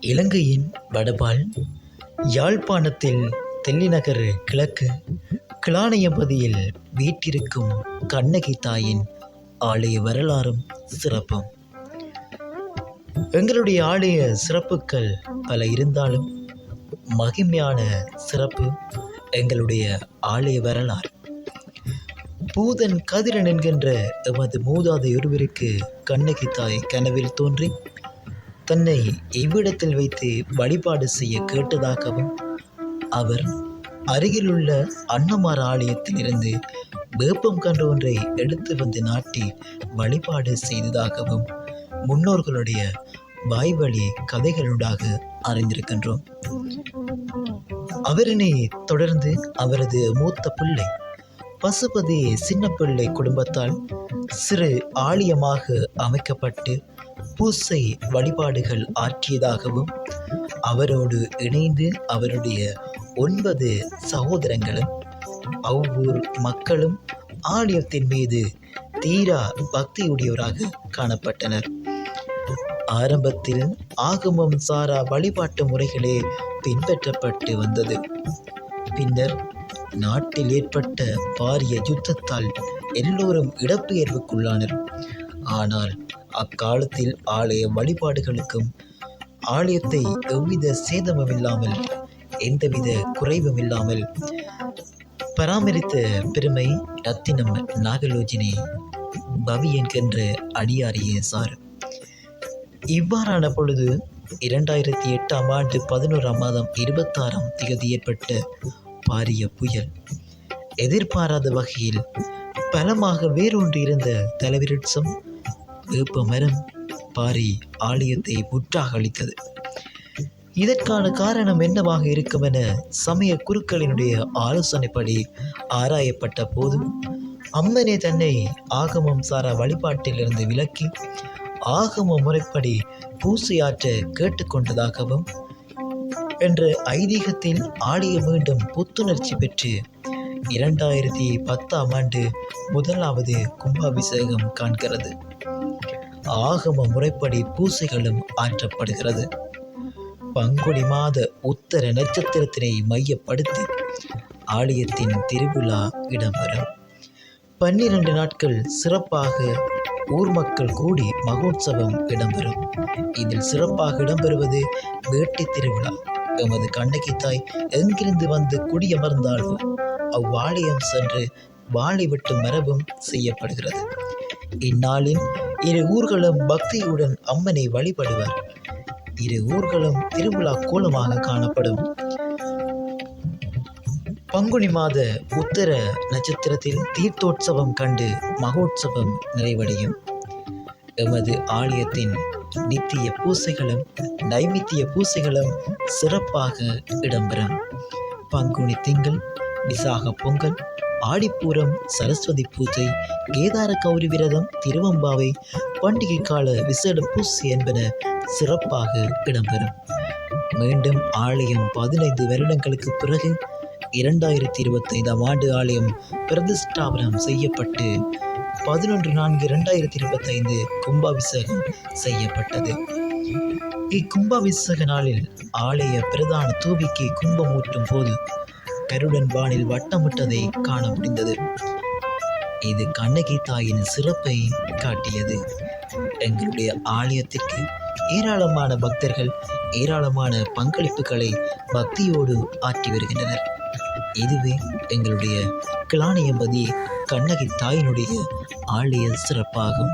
இலங்கையின் வடபால் யாழ்ப்பாணத்தில் தெல்லிநகர் கிழக்கு கிளானையம்பதியில் வீட்டிருக்கும் கண்ணகி தாயின் ஆலய வரலாறும் சிறப்பும். எங்களுடைய ஆலய சிறப்புகள் பல இருந்தாலும் மகிமையான சிறப்பு எங்களுடைய ஆலய வரலாறு. பூதன் கதிரன் என்கின்ற எமது மூதாதை ஒருவருக்கு கண்ணகி தாய் கனவில் தோன்றி தன்னை இவ்விடத்தில் வைத்து வழிபாடு செய்ய கேட்டதாகவும் அவர் அருகிலுள்ள அன்னமார் ஆலயத்திலிருந்து வேப்பம் கன்று ஒன்றை எடுத்து வந்து நாட்டி வழிபாடு செய்ததாகவும் முன்னோர்களுடைய வாய்வழி கதைகளூடாக அறிந்திருக்கின்றோம். அவரினை தொடர்ந்து அவரது மூத்த பிள்ளை பசுபதி சின்ன பிள்ளை குடும்பத்தால் சிறு ஆலயமாக அமைக்கப்பட்டு பூசை வழிபாடுகள் ஆற்றியதாகவும் அவரோடு இணைந்து அவருடைய ஒன்பது சகோதரங்களும் அவ்வூர் மக்களும் ஆலயத்தின் மீது தீரா பக்தியுடையவராக காணப்பட்டனர். ஆரம்பத்தில் ஆகமம் சாரா வழிபாட்டு முறைகளே பின்பற்றப்பட்டு வந்தது. பின்னர் நாட்டில் ஏற்பட்ட பாரிய யுத்தத்தால் எல்லோரும் இடப்பெயர்வுக்குள்ளானர் ஆனால் அக்காலத்தில் ஆலய வழிபாடுகளுக்கும் ஆலயத்தை எவ்வித சேதமுமில்லாமல் எந்தவித குறைவும் இல்லாமல் பராமரித்த பெருமை ரத்தினம் நாகலோஜினி பவி என்கின்ற அடியாரியே சார். இவ்வாறான பொழுது இரண்டாயிரத்தி எட்டாம் ஆண்டு பதினோராம் மாதம் இருபத்தாறாம் திகதி ஏற்பட்ட பாரிய புயல். எதிர்பாராத வகையில் பலமாக வேரூன்றி இருந்த தலைவிருட்சம் வேப்ப மரம் பாரி ஆலயத்தை முற்றாக அளித்தது இதற்கான காரணம் என்னவாக இருக்கும் என சமய குருக்களினுடைய ஆலோசனைப்படி ஆராயப்பட்ட போதும் அம்மனே தன்னை ஆகமம் சாரா வழிபாட்டிலிருந்து விலக்கி ஆகம முறைப்படி பூசையாற்ற கேட்டுக்கொண்டதாகவும் என்ற ஐதீகத்தில் ஆலயம் மீண்டும் புத்துணர்ச்சி பெற்று இரண்டாயிரத்தி பத்தாம் ஆண்டு முதலாவது கும்பாபிஷேகம் காண்கிறது. ஆகம முறைப்படி பூசைகளும் ஆற்றப்படுகிறது. பங்குனி மாத உத்தர நட்சத்திரத்தினை மையப்படுத்தி ஆலயத்தின் திருவிழா இடம்பெறும். பன்னிரண்டு நாட்கள் சிறப்பாக ஊர் மக்கள் கூடி மகோத்சவம் இடம்பெறும். இதில் சிறப்பாக இடம்பெறுவது வேட்டை திருவிழா. எமது கண்ணகி தாய் எங்கிருந்து வந்து குடியமர்ந்தாலும் அவ்வாலயம் சென்று வாழை விட்டு மரபும் செய்யப்படுகிறது. இந்நாளில் இரு ஊர்களும் பக்தியுடன் அம்மனை வழிபடுவர். இரு ஊர்களும் திருவிழா கோலமாக காணப்படும். பங்குனி மாத உத்தர நட்சத்திரத்தில் தீர்த்தோற்சவம் கண்டு மகோற்சவம் நிறைவடையும். எமது ஆலயத்தின் நித்திய பூசைகளும் நைமித்திய பூசைகளும் சிறப்பாக இடம்பெறும். பங்குனி திங்கள் விசாக பொங்கல் ஆடிப்பூரம் சரஸ்வதி பூஜை கேதார கௌரி விரதம் திருவம்பாவை பண்டிகை கால விசேட பூசை என்பன சிறப்பாக இடம்பெறும். மீண்டும் ஆலயம் பதினைந்து வருடங்களுக்கு பிறகு இரண்டாயிரத்தி இருபத்தைந்தாம் ஆண்டு ஆலயம் பிரதிஷ்டாபனம் செய்யப்பட்டு பதினொன்று நான்கு இரண்டாயிரத்தி இருபத்தைந்து கும்பாபிஷேகம் செய்யப்பட்டது. இக்கும்பாபிஷேக நாளில் ஆலய பிரதான தூபிக்கு கும்பமூட்டும் போது கருடன் வானில் வட்டமிட்டதை காண முடிந்தது. இது கண்ணகி தாயின் சிறப்பை காட்டியது. எங்களுடைய ஆலயத்திற்கு ஏராளமான பக்தர்கள் ஏராளமான பங்களிப்புகளை பக்தியோடு ஆற்றி வருகின்றனர். இதுவே எங்களுடைய கிளானியம்பதி கண்ணகி தாயினுடைய ஆலய சிறப்பாகும்.